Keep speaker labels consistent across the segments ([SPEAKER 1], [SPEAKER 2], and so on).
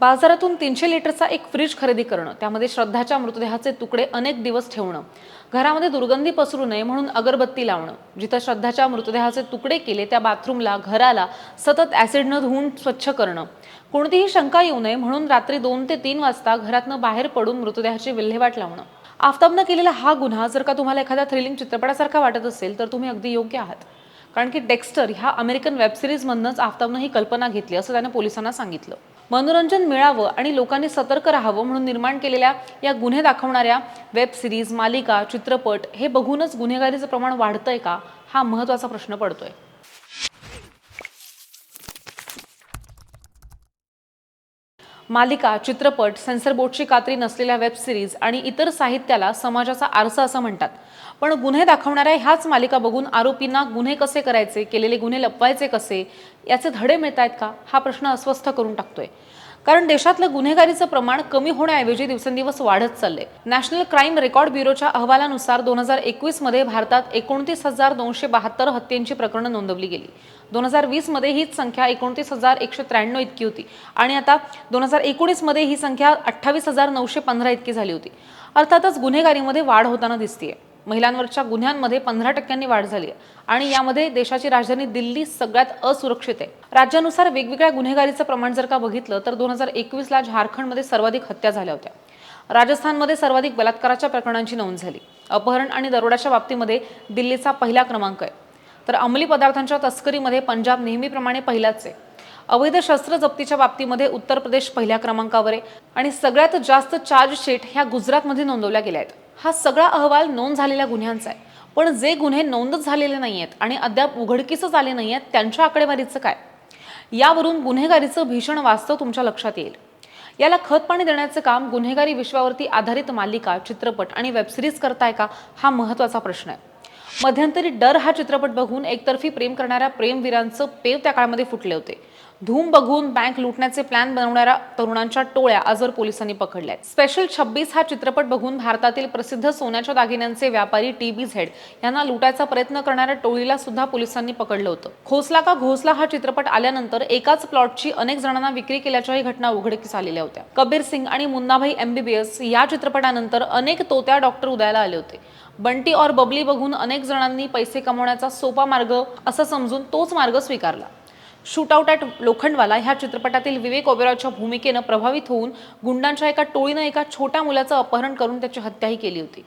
[SPEAKER 1] बाजारातून तीनशे लिटरचा एक फ्रीज खरेदी करणं त्यामध्ये श्रद्धाच्या मृतदेहाचे तुकडे अनेक दिवस ठेवणं घरामध्ये दुर्गंधी पसरू नये म्हणून अगरबत्ती लावणं जिथं श्रद्धाच्या मृतदेहाचे तुकडे केले त्या बाथरूमला घराला सतत ॲसिडनं धुवून स्वच्छ करणं. कोणतीही शंका येऊ नये म्हणून रात्री दोन ते तीन वाजता घरातनं बाहेर पडून मृतदेहाची विल्हेवाट लावणं. आफताबनं केलेला हा गुन्हा जर का तुम्हाला एखाद्या थ्रिलिंग चित्रपटासारखा वाटत असेल तर तुम्ही अगदी योग्य आहात. कारण की डेक्स्टर ह्या अमेरिकन वेबसिरीजमधनंच आफताबनं ही कल्पना घेतली असं त्यानं पोलिसांना सांगितलं. मनोरंजन मिळावं आणि लोकांनी सतर्क राहावं म्हणून निर्माण केलेल्या या गुन्हे दाखवणाऱ्या वेब सिरीज मालिका चित्रपट हे बघूनच गुन्हेगारीचं प्रमाण वाढतंय का? हा महत्त्वाचा प्रश्न पडतोय. मालिका चित्रपट सेन्सर बोर्डची कात्री नसलेल्या वेब सिरीज आणि इतर साहित्याला समाजाचा आरसा असं म्हणतात. पण गुन्हे दाखवणाऱ्या ह्याच मालिका बघून आरोपींना गुन्हे कसे करायचे केलेले गुन्हे लपवायचे कसे याचे धडे मिळत आहेत का? हा प्रश्न अस्वस्थ करून टाकतोय. कारण देशातलं गुन्हेगारीचं प्रमाण कमी होण्याऐवजी दिवसेंदिवस वाढत चालले नॅशनल क्राईम रेकॉर्ड ब्युरोच्या अहवालानुसार दोन हजार एकवीसमध्ये भारतात एकोणतीस हजार दोनशे बहात्तर हत्येंची प्रकरणं नोंदवली गेली. दोन हजार वीसमध्ये हीच संख्या एकोणतीस हजार एकशे त्र्याण्णव इतकी होती आणि आता दोन हजार एकोणीसमध्ये ही संख्या अठ्ठावीस हजार नऊशे पंधरा इतकी झाली होती. अर्थातच गुन्हेगारीमध्ये वाढ होताना दिसतीये. महिलांवरच्या गुन्ह्यांमध्ये पंधरा टक्क्यांनी वाढ झाली आहे. आणि यामध्ये देशाची राजधानी दिल्ली सगळ्यात असुरक्षित आहे. राज्यानुसार वेगवेगळ्या गुन्हेगारीचं प्रमाण जर का बघितलं तर दोन हजार एकवीसला झारखंडमध्ये सर्वाधिक हत्या झाल्या होत्या. राजस्थानमध्ये सर्वाधिक बलात्काराच्या प्रकरणांची नोंद झाली. अपहरण आणि दरोड्याच्या बाबतीमध्ये दिल्लीचा पहिला क्रमांक आहे. तर अंमली पदार्थांच्या तस्करीमध्ये पंजाब नेहमीप्रमाणे पहिलाच आहे. अवैध शस्त्र जप्तीच्या बाबतीमध्ये उत्तर प्रदेश पहिल्या क्रमांकावर आहे. आणि सगळ्यात जास्त चार्जशीट ह्या गुजरातमध्ये नोंदवल्या गेल्या आहेत. हा सगळा अहवाल नोंद झालेल्या गुन्ह्यांचा आहे. पण जे गुन्हे नोंदच झालेले नाही आहेत आणि अद्याप उघडकीसच आले नाही आहेत त्यांच्या आकडेवारीचं काय? यावरून गुन्हेगारीचं भीषण वास्तव तुमच्या लक्षात येईल. याला खतपाणी देण्याचं काम गुन्हेगारी विश्वावरती आधारित मालिका चित्रपट आणि वेबसिरीज करताय का हा महत्त्वाचा प्रश्न आहे. मध्यंतरी डर हा चित्रपट बघून एकतर्फी प्रेम करणाऱ्या प्रेमवीरांचं पेव त्या काळामध्ये फुटले होते. धूम बघून बँक लुटण्याचे प्लॅन बनवणाऱ्या तरुणांच्या टोळ्या आजवर पोलिसांनी पकडल्या स्पेशल छब्बीस हा चित्रपट बघून भारतातील प्रसिद्ध सोन्याच्या दागिन्यांचे व्यापारी टी बी झेड यांना लुटायचा प्रयत्न करणाऱ्या टोळीला सुद्धा पोलिसांनी पकडलं होतं. खोसला का घोसला हा चित्रपट आल्यानंतर एकाच प्लॉटची अनेक जणांना विक्री केल्याच्याही घटना उघडकीस आलेल्या होत्या. कबीर सिंग आणि मुन्नाभाई एमबीबीएस या चित्रपटानंतर अनेक तोत्या डॉक्टर उदयाला आले होते. बंटी और बबली बघून अनेक जणांनी पैसे कमवण्याचा सोपा मार्ग असं समजून तोच मार्ग स्वीकारला. Shootout at Lokhandwala. ह्या चित्रपटातील विवेक ओबेरॉयच्या भूमिकेनं प्रभावित होऊन गुंडांच्या एका टोळीनं एका छोट्या मुलाचं अपहरण करून त्याची हत्याही केली होती.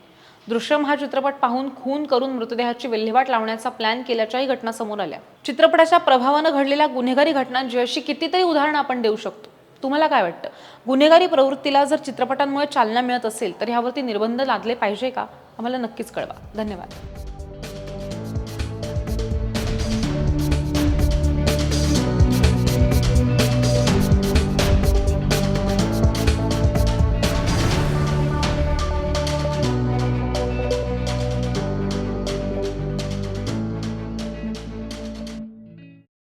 [SPEAKER 1] दृश्यम हा चित्रपट पाहून खून करून मृतदेहाची विल्हेवाट लावण्याचा प्लॅन केल्याच्याही घटना समोर आल्या. चित्रपटाच्या प्रभावानं घडलेल्या गुन्हेगारी घटनांची अशी कितीतरी उदाहरणं आपण देऊ शकतो. तुम्हाला काय वाटतं? गुन्हेगारी प्रवृत्तीला जर चित्रपटांमुळे चालना मिळत असेल तर ह्यावरती निर्बंध लादले पाहिजे का? आम्हाला नक्कीच कळवा. धन्यवाद.